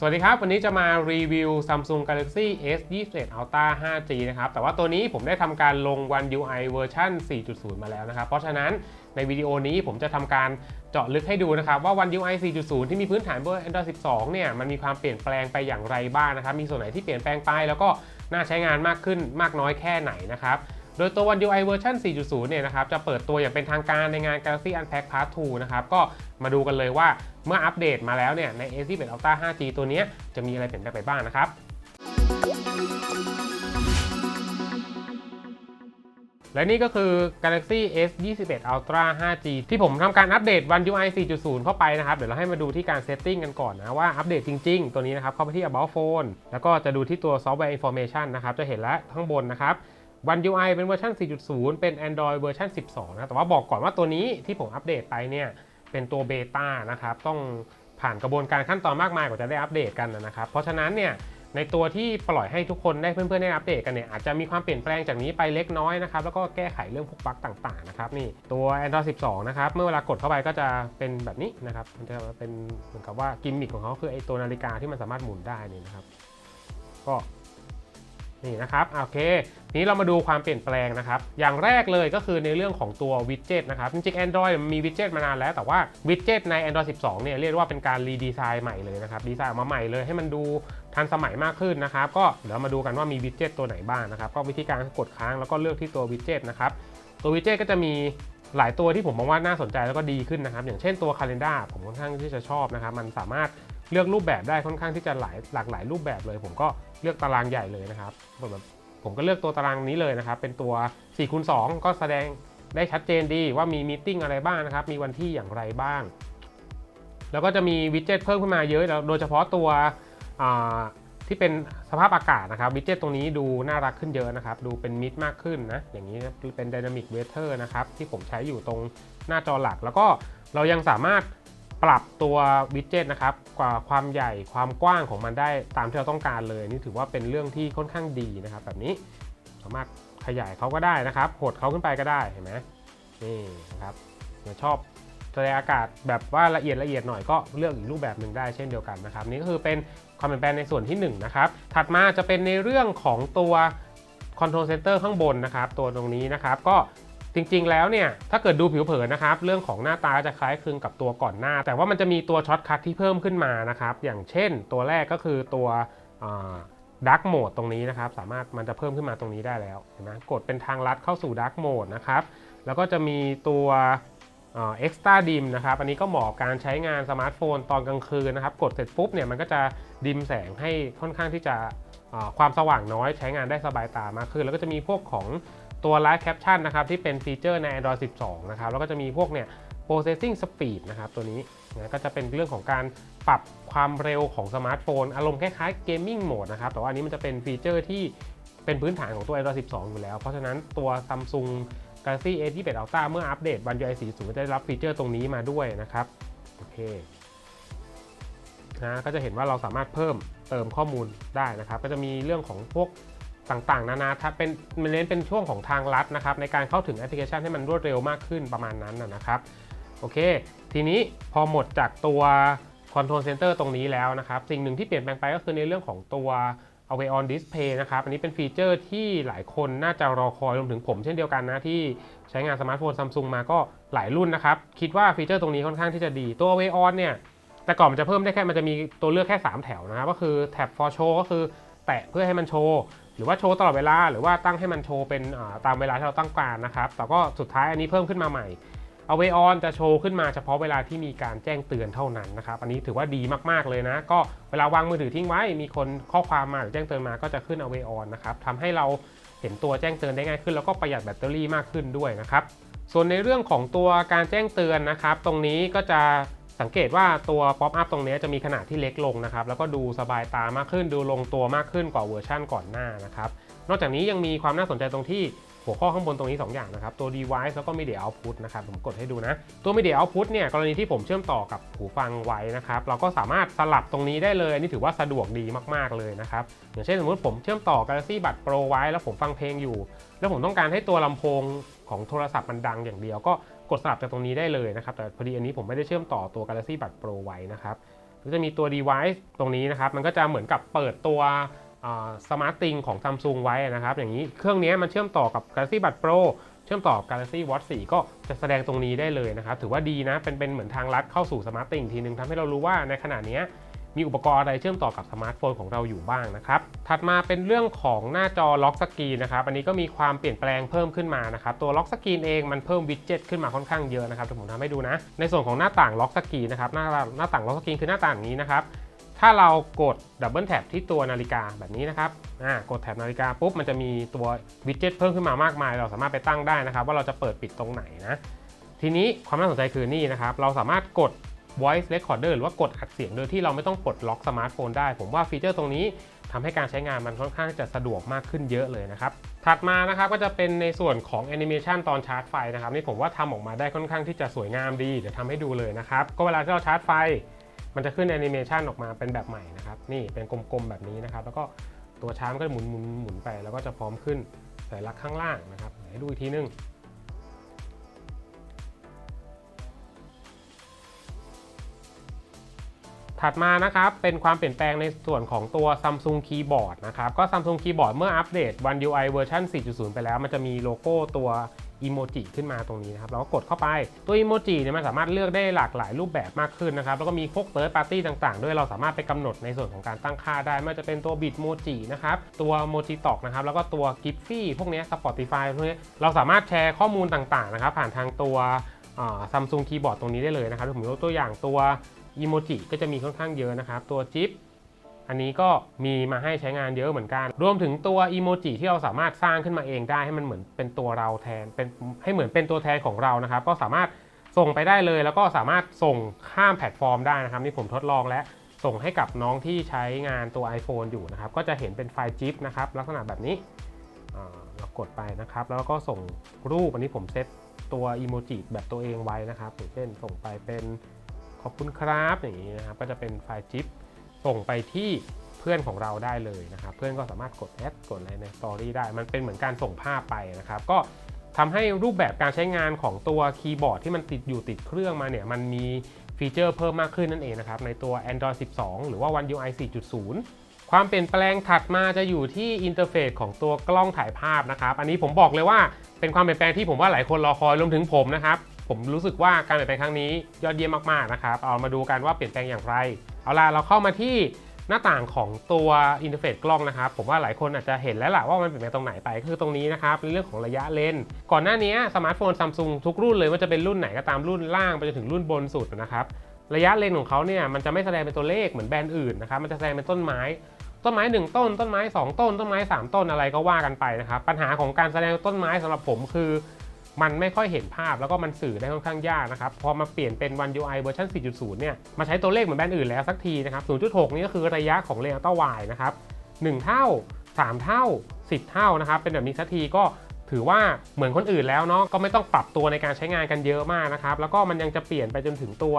สวัสดีครับ วันนี้จะมารีวิว Samsung Galaxy S 21 Ultra 5G นะครับ แต่ว่าตัวนี้ผมได้ทำการลง One UI เวอร์ชัน4.0 มาแล้วนะครับ เพราะฉะนั้นในวิดีโอนี้ผมจะทำการเจาะลึกให้ดูนะครับว่า One UI 4.0 ที่มีพื้นฐานบน Android 12 เนี่ย มันมีความเปลี่ยนแปลงไปอย่างไรบ้างนะครับ มีส่วนไหนที่เปลี่ยนแปลงไป แล้วก็น่าใช้งานมากขึ้นมากน้อยแค่ไหนนะครับ โดยตัว One UI เวอร์ชัน4.0 เนี่ยนะครับจะเปิดตัวอย่างเป็นทางการในงาน Galaxy Unpack Part 2 นะครับก็มาดูกันเลยว่าเมื่ออัปเดตมาแล้วเนี่ยใน S 21 Ultra 5G ตัวนี้จะมีอะไรเปลี่ยนแปลงไปบ้างนะครับและนี่ก็คือ Galaxy S 21 Ultra 5G ที่ผมทำการอัปเดต One UI 4.0 เข้าไปนะครับ เดี๋ยวเราให้มาดูที่การเซตติ้งกันก่อนนะ ว่าอัปเดตจริง ๆ ตัวนี้นะครับ เข้าไปที่ About Phone แล้วก็จะดูที่ตัว Software Information นะครับ จะเห็นแล้วข้างบนนะครับ One UI เป็นเวอร์ชัน4.0 เป็น Android เวอร์ชัน12 นะ แต่ว่าบอกก่อนว่าตัวนี้ที่ผมอัปเดตไปเนี่ย เป็นตัวเบต้านะครับ ต้องผ่านกระบวนการขั้นตอนมากมายกว่าจะได้อัปเดตกันนะครับ เพราะฉะนั้นเนี่ยในตัวที่ปล่อยให้ทุกคนได้เพื่อนๆได้อัปเดตกันเนี่ยอาจจะมีความเปลี่ยนแปลงจากนี้ไปเล็กน้อยนะครับแล้วก็แก้ไขเรื่องพวกบั๊กต่างๆนะครับนี่ตัว Android 12 นะครับเมื่อเวลากดเข้าไปก็จะเป็นแบบนี้นะครับมันจะเป็นเหมือนกับว่ากิมมิคของเขาคือไอ้ตัวนาฬิกาที่มันสามารถหมุนได้นี่นะครับก็ นี่นะครับโอเค นี้เรามาดูความเปลี่ยนแปลงนะครับ อย่างแรกเลยก็คือในเรื่องของตัววิดเจ็ตนะครับ จริงๆ Android มันมีวิดเจ็ตมานานแล้ว แต่ว่าวิดเจ็ตใน Android 12 เนี่ยเรียกว่าเป็นการรีดีไซน์ใหม่เลยนะครับ ดีไซน์ออกมาใหม่เลยให้มันดูทันสมัยมากขึ้นนะครับ ก็เดี๋ยวมาดูกันว่ามีวิดเจ็ตตัวไหนบ้างนะครับ ก็วิธีการกดค้างแล้วก็เลือกที่ตัววิดเจ็ตนะครับ ตัววิดเจ็ตก็จะมีหลายตัวที่ผมมองว่าน่าสนใจแล้วก็ดีขึ้นนะครับ อย่างเช่นตัว Calendar ผมค่อนข้างที่จะชอบนะครับ มันสามารถ เลือกรูปแบบได้ค่อนข้างที่จะหลายหลากหลายรูปแบบเลย ผมก็เลือกตารางใหญ่เลยนะครับแบบผมก็เลือกตัวตารางนี้เลยนะครับ เป็นตัว4คูณ2ก็แสดงได้ชัดเจนดีว่ามีมีติ้งอะไรบ้างนะครับ มีวันที่อย่างไรบ้าง แล้วก็จะมีวิดเจ็ตเพิ่มขึ้นมาเยอะแล้วโดยเฉพาะตัวที่เป็นสภาพอากาศนะครับวิดเจ็ตตรงนี้ดูน่ารักขึ้นเยอะนะครับ ดูเป็นมิดมากขึ้นนะ อย่างนี้นะเป็น Dynamic Weather นะครับ ที่ผมใช้อยู่ตรงหน้าจอหลัก แล้วก็เรายังสามารถ ปรับตัววิดเจ็ตนะครับกว่าความใหญ่ความกว้างของมันได้ตามที่เราต้องการเลย นี่ถือว่าเป็นเรื่องที่ค่อนข้างดีนะครับ แบบนี้สามารถขยายเขาก็ได้นะครับหดเขาขึ้นไปก็ได้เห็นไหมนี่นะครับเดี๋ยวชอบแสดงอากาศแบบว่าละเอียดละเอียดหน่อยก็เลือกอีกรูปแบบหนึ่งได้เช่นเดียวกันนะครับ นี่ก็คือเป็นความเปลี่ยนแปลงในส่วนที่ 1 นะครับ ถัดมาจะเป็นในเรื่องของตัว Control Center ข้างบนนะครับ ตัวตรงนี้นะครับ ก็ จริงๆแล้วเนี่ยถ้าเกิดดูผิวเผินนะครับเรื่องของหน้าตาจะคล้ายคลึงกับตัวก่อนหน้า แต่ว่ามันจะมีตัวช็อตคัทที่เพิ่มขึ้นมานะครับอย่างเช่น ตัวแรกก็คือตัวดักโหมดตรงนี้นะครับสามารถมันจะเพิ่มขึ้นมาตรงนี้ได้แล้วเห็นไหมกดเป็นทางลัดเข้าสู่ดักโหมดนะครับแล้วก็จะมีตัวเอ็กซ์ต้าดิมนะครับอันนี้ก็เหมาะการใช้งานสมาร์ทโฟนตอนกลางคืนนะครับกดเสร็จปุ๊บเนี่ยมันก็จะดิมแสงให้ค่อนข้างที่จะความสว่างน้อยใช้งานได้สบายตามากขึ้น แล้วก็จะมีพวกของ ตัว Live Caption นะครับที่เป็นฟีเจอร์ใน Android 12 นะครับแล้วก็จะมีพวกเนี่ย processing speed นะครับตัวนี้นะก็จะเป็นเรื่องของการปรับความเร็วของสมาร์ทโฟน อารมณ์คล้ายๆ gaming mode นะครับแต่ว่าอันนี้มันจะเป็นฟีเจอร์ที่เป็นพื้นฐานของตัว Android 12 อยู่แล้ว เพราะฉะนั้นตัว Samsung Galaxy S 21 Ultra เมื่ออัปเดต One UI 40 จะได้รับฟีเจอร์ตรงนี้มาด้วยนะครับโอเคนะก็จะเห็นว่าเราสามารถเพิ่มเติมข้อมูลได้นะครับ ก็จะมีเรื่องของพวก ต่างๆ นานาถ้าเป็นมันเน้นเป็นช่วงของทางลัดนะครับในการเข้าถึงแอปพลิเคชันให้มันรวดเร็วมากขึ้นประมาณนั้นนะครับโอเค ทีนี้พอหมดจากตัว Control Center ตรงนี้แล้วนะครับสิ่งหนึ่งที่เปลี่ยนแปลงไปก็คือในเรื่องของตัว Away on Display นะครับ อันนี้เป็นฟีเจอร์ที่หลายคนน่าจะรอคอยรวมถึงผมเช่นเดียวกันนะที่ใช้งานสมาร์ทโฟนซัมซุงมาก็หลายรุ่นนะครับ คิดว่าฟีเจอร์ตรงนี้ค่อนข้างที่จะดีตัว Away on เนี่ย แต่ก่อนมันจะเพิ่มได้แค่มันจะมีตัวเลือกแค่ 3 แถวนะครับ ก็คือ Tap for Show ก็คือแตะเพื่อให้มันโชว์ หรือว่าโชว์ตลอดเวลา หรือว่าตั้งให้มันโชว์เป็นตามเวลาที่เราตั้งการนะครับ แต่ก็สุดท้ายอันนี้เพิ่มขึ้นมาใหม่เอาไวออนจะโชว์ขึ้นมาเฉพาะเวลาที่มีการแจ้งเตือนเท่านั้นนะครับ อันนี้ถือว่าดีมากๆเลยนะ ก็เวลาวางมือถือทิ้งไว้ มีคนข้อความมาหรือแจ้งเตือนมาก็จะขึ้นเอาไวออนนะครับทำให้เราเห็นตัวแจ้งเตือนได้ง่ายขึ้น แล้วก็ประหยัดแบตเตอรี่มากขึ้นด้วยนะครับ ส่วนในเรื่องของตัวการแจ้งเตือนนะครับ ตรงนี้ก็จะ สังเกตว่าตัวป๊อปอัพตรงนี้จะมีขนาดที่เล็กลงนะครับ แล้วก็ดูสบายตามากขึ้นดูลงตัวมากขึ้นกว่าเวอร์ชั่นก่อนหน้านะครับ นอกจากนี้ยังมีความน่าสนใจตรงที่หัวข้อข้างบนตรงนี้ 2 อย่างนะครับ ตัว device แล้วก็ media output นะครับ ผมกดให้ดูนะ ตัว media output เนี่ยกรณีที่ผมเชื่อมต่อกับหูฟังไว้นะครับ เราก็สามารถสลับตรงนี้ได้เลยนนี้ถือว่าสะดวกดีมาก ๆ เลยนะครับ อย่างเช่นสมมติผมเชื่อมต่อ Galaxy Buds Pro ไว้ แล้วผมฟังเพลงอยู่ แล้วผมต้องการให้ตัวลำโพงของโทรศัพท์มันดังอย่างเดียวก็ กดสลับจากตรงนี้ได้เลยนะครับ แต่พอดีอันนี้ผมไม่ได้เชื่อมต่อตัว Galaxy Buds Pro ไว้นะครับก็จะมีตัว device ตรงนี้นะครับ มันก็จะเหมือนกับเปิดตัวสมาร์ตติงของ Samsung ไว้นะครับ อย่างนี้เครื่องนี้มันเชื่อมต่อกับ Galaxy Buds Pro เชื่อมต่อกับ Galaxy Watch 4 ก็จะแสดงตรงนี้ได้เลยนะครับ ถือว่าดีนะ เป็นเป็นเหมือนทางลัดเข้าสู่สมาร์ตติงทีนึงทำให้เรารู้ว่าในขณะนี้ มีอุปกรณ์อะไรเชื่อมต่อกับสมาร์ทโฟนของเราอยู่บ้างนะครับ ถัดมาเป็นเรื่องของหน้าจอล็อกสกรีนนะครับ อันนี้ก็มีความเปลี่ยนแปลงเพิ่มขึ้นมานะครับ ตัวล็อกสกรีนเองมันเพิ่มวิดเจ็ตขึ้นมาค่อนข้างเยอะนะครับเดี๋ยวผมทำให้ดูนะ ในส่วนของหน้าต่างล็อกสกรีนนะครับ หน้าหน้าต่างล็อกสกรีนคือหน้าต่างนี้นะครับ ถ้าเรากดดับเบิลแท็บที่ตัวนาฬิกาแบบนี้นะครับ อ่า กดแท็บนาฬิกาปุ๊บมันจะมีตัววิดเจ็ตเพิ่มขึ้นมามากมาย เราสามารถไปตั้งได้นะครับ ว่าเราจะเปิดปิดตรงไหนนะ ทีนี้ความน่าสนใจคือนี่นะครับ เราสามารถกด voice recorder หรือว่ากดอัดเสียงโดยที่เราไม่ต้องปลดล็อกสมาร์ทโฟนได้ ผมว่าฟีเจอร์ตรงนี้ทำให้การใช้งานมันค่อนข้างจะสะดวกมากขึ้นเยอะเลยนะครับ ถัดมานะครับก็จะเป็นในส่วนของแอนิเมชันตอนชาร์จไฟนะครับนี่ผมว่าทำออกมาได้ค่อนข้างที่จะสวยงามดี เดี๋ยวทำให้ดูเลยนะครับ ก็เวลาที่เราชาร์จไฟ มันจะขึ้นแอนิเมชันออกมาเป็นแบบใหม่นะครับ นี่เป็นกลมๆแบบนี้นะครับ แล้วก็ตัวชาร์จก็จะหมุนหมุนหมุนไป แล้วก็จะพร้อมขึ้นสัญลักษณ์ข้างล่างนะครับให้ดูอีกทีนึง ถัดมานะครับเป็นความเปลี่ยนแปลงในส่วนของตัว Samsung Keyboard นะครับก็ Samsung Keyboard เมื่ออัปเดต One UI เวอร์ชัน4.0 ไปแล้ว มันจะมีโลโก้ตัวอีโมจิขึ้นมาตรงนี้นะครับเราก็กดเข้าไปตัวอีโมจิเนี่ยมันสามารถเลือกได้หลากหลายรูปแบบมากขึ้นนะครับ แล้วก็มีพวก Third Party ต่างๆ ด้วยเราสามารถไปกำหนดในส่วนของการตั้งค่าได้ไม่ว่าจะเป็นตัวบิ t โมจินะครับตัวโมจิตอกนะครับแล้วก็ตัว g i f ฟี่พวกนี้ย Spotify พวกนี้เราสามารถแชร์ข้อมูลต่างๆนะครับผ่านทางตัวซัมซุงคีย์บอร์ดตรงนี้ได้เลยนะครับผมยกตัวอย่างตัว อีโมจิก็จะมีค่อนข้างเยอะนะครับ ตัวจิ๊บอันนี้ก็มีมาให้ใช้งานเยอะเหมือนกัน รวมถึงตัวอีโมจิที่เราสามารถสร้างขึ้นมาเองได้ให้มันเหมือนเป็นตัวเราแทนเป็นให้เหมือนเป็นตัวแทนของเรานะครับ ก็สามารถส่งไปได้เลย แล้วก็สามารถส่งข้ามแพลตฟอร์มได้นะครับนี่ผมทดลองและส่งให้กับน้องที่ใช้งานตัว iPhone อยู่นะครับ ก็จะเห็นเป็นไฟล์จิ๊บนะครับ ลักษณะแบบนี้เรากดไปนะครับ แล้วก็ส่งรูปอันนี้ผมเซตตัวอีโมจิแบบตัวเองไว้นะครับอย่างเช่นส่งไปเป็น ขอบคุณครับอย่างนี้นะครับก็จะเป็นไฟล์จิ๊บส่งไปที่เพื่อนของเราได้เลยนะครับ เพื่อนก็สามารถกดแอดกดอะไรในสตอรี่ได้ มันเป็นเหมือนการส่งภาพไปนะครับ ก็ทำให้รูปแบบการใช้งานของตัวคีย์บอร์ดที่มันติดอยู่ติดเครื่องมาเนี่ย มันมีฟีเจอร์เพิ่มมากขึ้นนั่นเองนะครับ ในตัว Android 12 หรือว่า One UI 4.0 ความเปลี่ยนแปลงถัดมาจะอยู่ที่อินเทอร์เฟซของตัวกล้องถ่ายภาพนะครับ อันนี้ผมบอกเลยว่าเป็นความเปลี่ยนแปลงที่ผมว่าหลายคนรอคอยรวมถึงผมนะครับ ผมรู้สึกว่าการเปลี่ยนแปลงครั้งนี้ยอดเยี่ยมมากๆนะครับ เอามาดูกันว่าเปลี่ยนแปลงอย่างไร เอาล่ะเราเข้ามาที่หน้าต่างของตัวอินเทอร์เฟซกล้องนะครับ ผมว่าหลายคนอาจจะเห็นแล้วล่ะว่ามันเปลี่ยนแปลงตรงไหนไปก็คือตรงนี้นะครับในเรื่องของระยะเลนส์ก่อนหน้านี้สมาร์ทโฟนซัมซุงทุกรุ่นเลยว่าจะเป็นรุ่นไหนก็ตามรุ่นล่างไปจนถึงรุ่นบนสุดนะครับระยะเลนส์ของเขาเนี่ยมันจะไม่แสดงเป็นตัวเลขเหมือนแบรนด์อื่นนะครับมันจะแสดงเป็นต้นไม้ ต้นไม้ 1 ต้น ต้นไม้ 2 ต้น ต้นไม้ 3 ต้นอะไรก็ว่ากันไปนะครับปัญหาของการแสดงต้นไม้สำหรับผมคือ มันไม่ค่อยเห็นภาพแล้วก็มันสื่อได้ค่อนข้างยากนะครับ พอมาเปลี่ยนเป็น One UI เวอร์ชัน4.0 เนี่ย มาใช้ตัวเลขเหมือนแบรนด์อื่นแล้วสักทีนะครับ 0.6 นี่ก็คือระยะของเลนส์อัลตร้าวนะครับ 1 เท่า 3 เท่า 10 เท่านะครับ เป็นแบบนี้สักทีก็ถือว่าเหมือนคนอื่นแล้วเนาะ ก็ไม่ต้องปรับตัวในการใช้งานกันเยอะมากนะครับ แล้วก็มันยังจะเปลี่ยนไปจนถึงตัว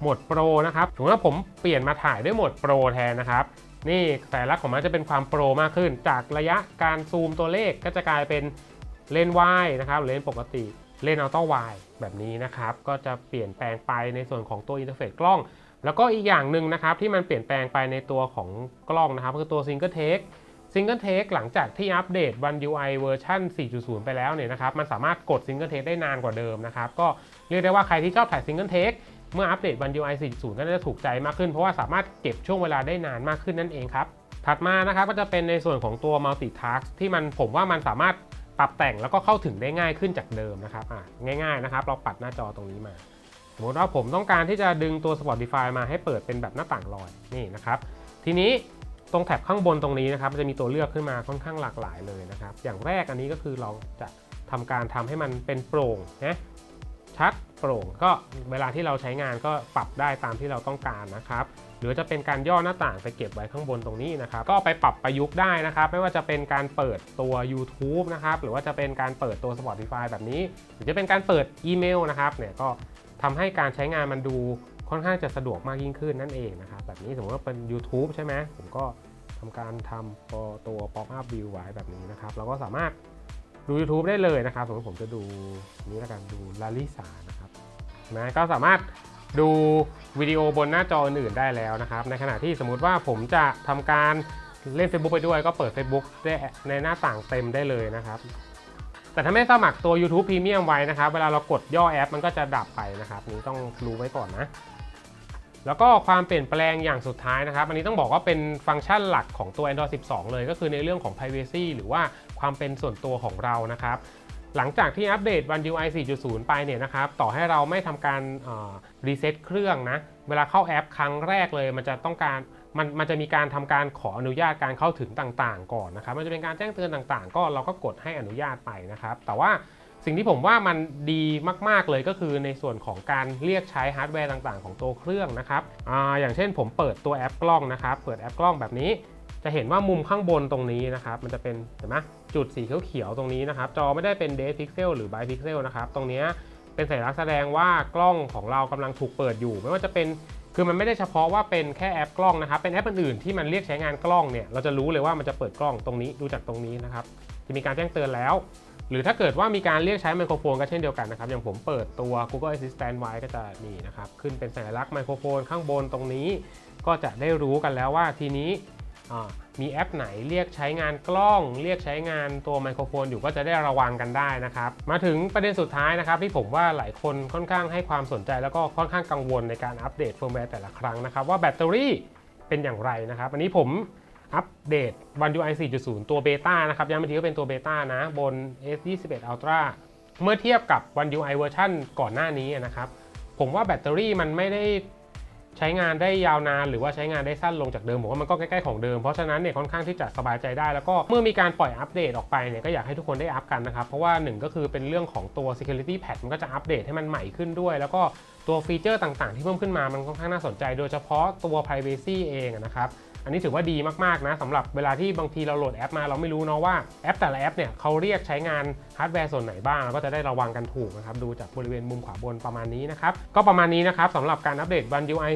โหมดโปรนะครับสมมติว่าผมเปลี่ยนมาถ่ายด้วยโหมดโปรแทนนะครับ นี่แต่ละของมันจะเป็นความโปรมากขึ้น จากระยะการซูมตัวเลขก็จะกลายเป็น เลนวายนะครับเลนปกติเลนอัลต้าไวแบบนี้นะครับก็จะเปลี่ยนแปลงไปในส่วนของตัวอินเทอร์เฟซกล้อง แล้วก็อีกอย่างหนึ่งนะครับที่มันเปลี่ยนแปลงไปในตัวของกล้องนะครับคือตัว Single Take Single Take หลังจากที่อัปเดต One UI เวอร์ชัน4.0 ไปแล้วเนี่ยนะครับมันสามารถกด Single Take ได้นานกว่าเดิมนะครับก็เรียกได้ว่าใครที่ชอบถ่าย Single Take เมื่ออัปเดต One UI 4.0ก็จะถูกใจมากขึ้น เพราะว่าสามารถเก็บช่วงเวลาได้นานมากขึ้นนั่นเองครับถัดมานะครับก็จะเป็นในส่วนของตัว Multitask ที่มันผมว่ามันสามารถ ปรับแต่งแล้วก็เข้าถึงได้ง่ายขึ้นจากเดิมนะครับอะง่ายๆนะครับ เราปัดหน้าจอตรงนี้มา สมมติว่าผมต้องการที่จะดึงตัว Spotify มาให้เปิดเป็นแบบหน้าต่างลอยนี่นะครับ ทีนี้ตรงแถบข้างบนตรงนี้นะครับจะมีตัวเลือกขึ้นมาค่อนข้างหลากหลายเลยนะครับ อย่างแรกอันนี้ก็คือเราจะทำการทำให้มันเป็นโปร่งนะชัดโปร่งก็เวลาที่เราใช้งานก็ปรับได้ตามที่เราต้องการนะครับ หรือจะเป็นการย่อหน้าต่างไปเก็บไว้ข้างบนตรงนี้นะครับ ก็ไปปรับประยุกต์ได้นะครับ ไม่ว่าจะเป็นการเปิดตัว YouTube นะครับ หรือว่าจะเป็นการเปิดตัว Spotify แบบนี้ หรือจะเป็นการเปิดอีเมลนะครับเนี่ยก็ทำให้การใช้งานมันดูค่อนข้างจะสะดวกมากยิ่งขึ้นนั่นเองนะครับ แบบนี้สมมติว่าเป็น YouTube ใช่ไหมผมก็ทำการทำตัว pop up view ไว้แบบนี้นะครับเราก็สามารถดู YouTube ได้เลยนะครับ สมมติผมจะดูนี้แล้วกันดูลาลิสานะครับนะก็สามารถ ดูวิดีโอบนหน้าจออื่นๆได้แล้วนะครับ ในขณะที่สมมุติว่าผมจะทำการเล่น Facebook ไปด้วยก็เปิด Facebook ได้ในหน้าต่างเต็มได้เลยนะครับ แต่ถ้าไม่สมัครตัว YouTube Premium ไว้นะครับ เวลาเรากดย่อแอปมันก็จะดับไปนะครับนี่ต้องรู้ไว้ก่อนนะ แล้วก็ความเปลี่ยนแปลงอย่างสุดท้ายนะครับ อันนี้ต้องบอกว่าเป็นฟังก์ชันหลักของตัว Android 12 เลย ก็คือในเรื่องของ Privacy หรือว่าความเป็นส่วนตัวของเรานะครับ หลังจากที่อัปเดต One UI 4.0 ไปเนี่ยนะครับ ต่อให้เราไม่ทำการรีเซ็ตเครื่องนะ เวลาเข้าแอปครั้งแรกเลย มันจะต้องการมันมันจะมีการทำการขออนุญาตการเข้าถึงต่างๆ ก่อนนะครับ มันจะเป็นการแจ้งเตือนต่างๆ ก็เราก็กดให้อนุญาตไปนะครับ แต่ว่าสิ่งที่ผมว่ามันดีมากๆเลยก็คือในส่วนของการเรียกใช้ฮาร์ดแวร์ต่างๆ ของตัวเครื่องนะครับออย่างเช่นผมเปิดตัวแอปกล้องนะครับ เปิดแอปกล้องแบบนี้ จะเห็นว่ามุมข้างบนตรงนี้นะครับ มันจะเป็นเห็นไหมจุดสีเขียวๆตรงนี้นะครับ จอไม่ได้เป็น d e พิกเซลหรือ by pixel นะครับ ตรงนี้เป็นสัญลักษณ์แสดงว่ากล้องของเรากำลังถูกเปิดอยู่ ไม่ว่าจะเป็นคือมันไม่ได้เฉพาะว่าเป็นแค่แอปกล้องนะครับ เป็นแอปอื่นๆที่มันเรียกใช้งานกล้องเนี่ย เราจะรู้เลยว่ามันจะเปิดกล้องตรงนี้ดูจากตรงนี้นะครับ จะมีการแจ้งเตือนแล้ว หรือถ้าเกิดว่ามีการเรียกใช้ไมโครโฟนก็เช่นเดียวกันนะครับ อย่างผมเปิดตัว Google Assistant ไว้ก็จะนี่นะครับ ขึ้นเป็นสัญลักษณ์ไมโครโฟนข้างบนตรงนี้ ก็จะได้รู้กันแล้วว่าทีนี้ มีแอปไหนเรียกใช้งานกล้อง เรียกใช้งานตัวไมโครโฟนอยู่ก็จะได้ระวังกันได้นะครับ มาถึงประเด็นสุดท้ายนะครับ ที่ผมว่าหลายคนค่อนข้างให้ความสนใจแล้วก็ค่อนข้างกังวลในการอัปเดตเฟิร์มแวร์แต่ละครั้งนะครับ ว่าแบตเตอรี่เป็นอย่างไรนะครับ อันนี้ผมอัปเดต One UI 4.0 ตัวเบต้านะครับย้ำอีกทีก็เป็นตัวเบต้านะบน S21 Ultra เมื่อเทียบกับ One UI เวอร์ชันก่อนหน้านี้นะครับผมว่าแบตเตอรี่มันไม่ได้ ใช้งานได้ยาวนานหรือว่าใช้งานได้สั้นลงจากเดิมผมว่ามันก็ใกล้ๆของเดิมเพราะฉะนั้นเนี่ยค่อนข้างที่จะสบายใจได้ แล้วก็เมื่อมีการปล่อยอัปเดตออกไปเนี่ยก็อยากให้ทุกคนได้อัปกันนะครับเพราะว่าหนึ่งก็คือเป็นเรื่องของตัว security patch มันก็จะอัปเดตให้มันใหม่ขึ้นด้วย แล้วก็ตัวฟีเจอร์ต่างๆ ที่เพิ่มขึ้นมามันค่อนข้างน่าสนใจ โดยเฉพาะตัว privacy เองนะครับ อันนี้ถือว่าดีมากๆนะสำหรับเวลาที่บางทีเราโหลดแอปมาเราไม่รู้เนาะว่าแอปแต่ละแอปเนี่ยเขาเรียกใช้งานฮาร์ดแวร์ส่วนไหนบ้างเราก็จะได้ระวังกันถูกนะครับดูจากบริเวณมุมขวาบนประมาณนี้นะครับ ก็ประมาณนี้นะครับสำหรับการอัปเดต One UI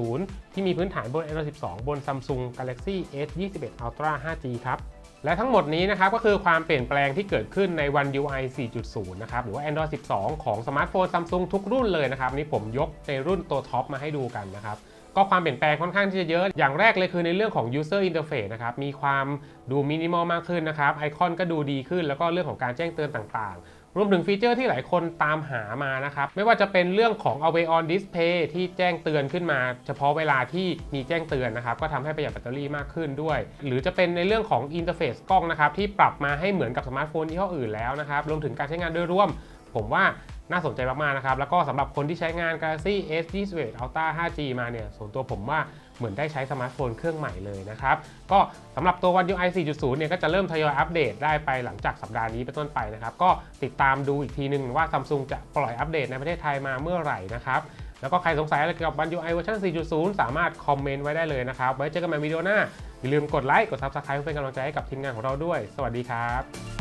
4.0 ที่มีพื้นฐานบน Android 12 บน Samsung Galaxy S21 Ultra 5G ครับ และทั้งหมดนี้นะครับก็คือความเปลี่ยนแปลงที่เกิดขึ้นใน One UI 4.0 นะครับหรือว่า Android 12 ของสมาร์ทโฟน Samsung ทุกรุ่นเลยนะครับนี่ผมยกในรุ่นตัวท็อปมาให้ดูกันนะครับก็ความเปลี่ยนแปลงค่อนข้างที่จะเยอะ อย่างแรกเลยคือในเรื่องของ user interface นะครับ มีความดูมินิมอลมากขึ้นนะครับ ไอคอนก็ดูดีขึ้น แล้วก็เรื่องของการแจ้งเตือนต่างๆ รวมถึงฟีเจอร์ที่หลายคนตามหามานะครับ ไม่ว่าจะเป็นเรื่องของ Away on Display ที่แจ้งเตือนขึ้นมา เฉพาะเวลาที่มีแจ้งเตือนนะครับ ก็ทำให้ประหยัดแบตเตอรี่มากขึ้นด้วย หรือจะเป็นในเรื่องของอินเทอร์เฟซกล้องนะครับ ที่ปรับมาให้เหมือนกับสมาร์ทโฟนยี่ห้ออื่นแล้วนะครับ รวมถึงการใช้งานโดยรวม ผมว่าน่าสนใจมากๆนะครับ แล้วก็สำหรับคนที่ใช้งาน Galaxy S21 Ultra 5G มาเนี่ย ส่วนตัวผมว่า เหมือนได้ใช้สมาร์ทโฟนเครื่องใหม่เลยนะครับ ก็สำหรับตัว One UI 4.0 เนี่ยก็จะเริ่มทยอยอัปเดตได้ไปหลังจากสัปดาห์นี้เป็นต้นไปนะครับ ก็ติดตามดูอีกทีนึงว่า Samsung จะปล่อยอัปเดตในประเทศไทยมาเมื่อไหร่นะครับแล้วก็ใครสงสัยอะไรเกี่ยวกับ One UI เวอร์ชัน4.0 สามารถคอมเมนต์ไว้ได้เลยนะครับ ไว้เจอกันใหม่วิดีโอหน้า อย่าลืมกดไลค์ กด Subscribe เพื่อเป็นกำลังใจให้กับทีมงานของเราด้วย สวัสดีครับ